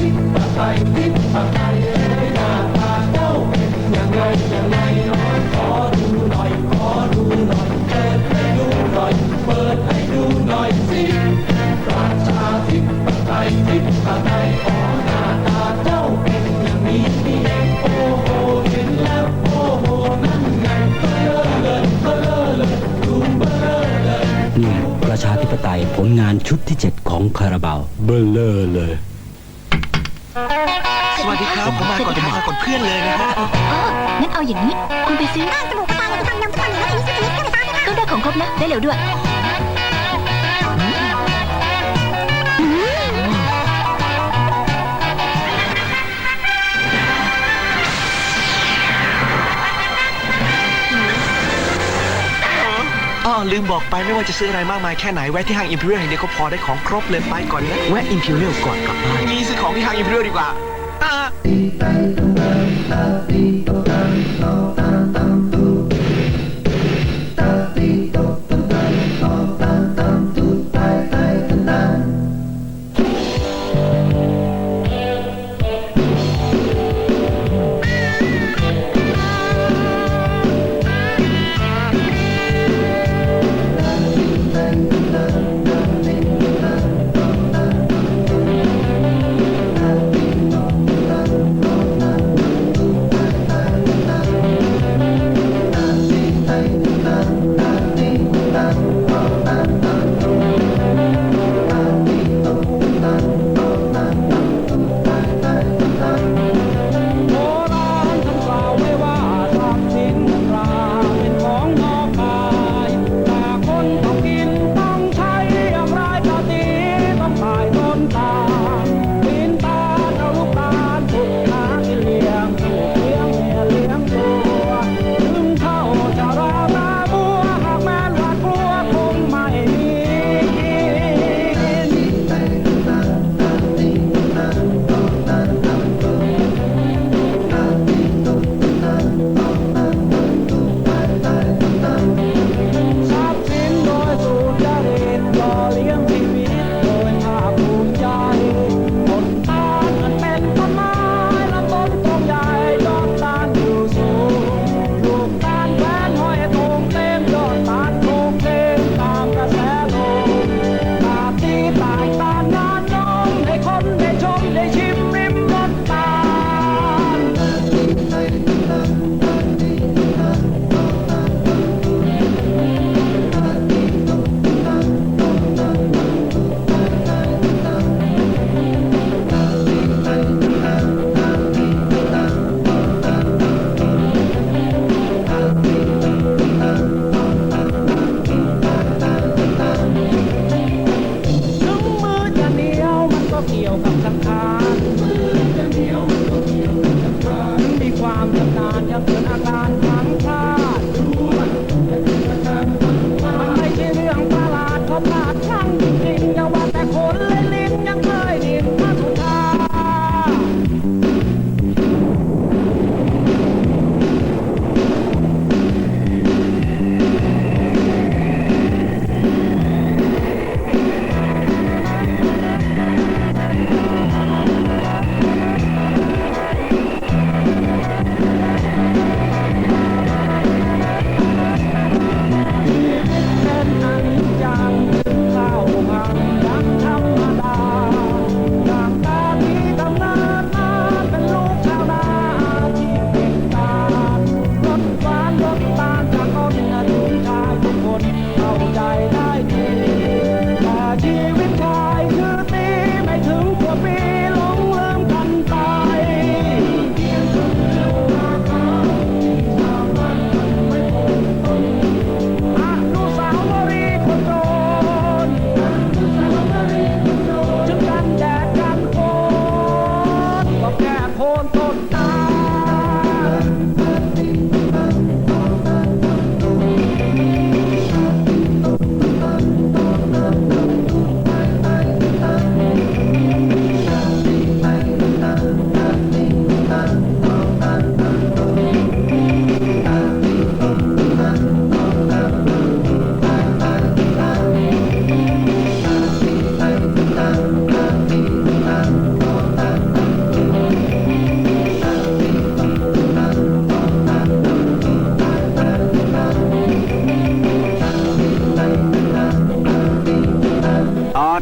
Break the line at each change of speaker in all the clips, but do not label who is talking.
ธิปไตยธิปไตยเอ้ยหน้าตาเจ้าเป็นยังไงยังไงน้อยขอดูหน่อยขอดูหน่อยเปิดให้ดูหน่อยเปิดให้ดูหน่อยสิประชาธิปไตยธิปไตยขอหน้าตาเจ้าเป็นอย่างนี้นี่เองโอ้โหเห็นแล้วโอ้โหนั่นไงเบลอเลยเบลอเลยดูเบลอเลยเนี่
ยประชาธิปไตยผลงานชุดที่ 7 ของคาราบาวเบลอเลย
สวัสดีครับผมมาก่อนมาก่อนเพื่อนเลยนะฮะ
เอองั้นเอาอย่างนี้ คุณไปซื้อสบู่กระต่ายจะทำยำทุกวันอยู่แล้วทีนี้ซื้อทีนี้ก็ไปตามก็ได้ของครบนะ ได้เร็วด้วย
ลืมบอกไปไม่ว่าจะซื้ออะไรมากมายแค่ไหน แวะที่ห้างอิมพีเรียลแห่งเดียวก็พอได้ของครบเลยไปก่อนนะ แวะอิมพีเรียลก่อนกลับบ้านงี้ซื้อของที่ห้างอิมพีเรียลดีกว่า
ล Und ihr Bruder war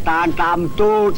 ตาล
ตามตูด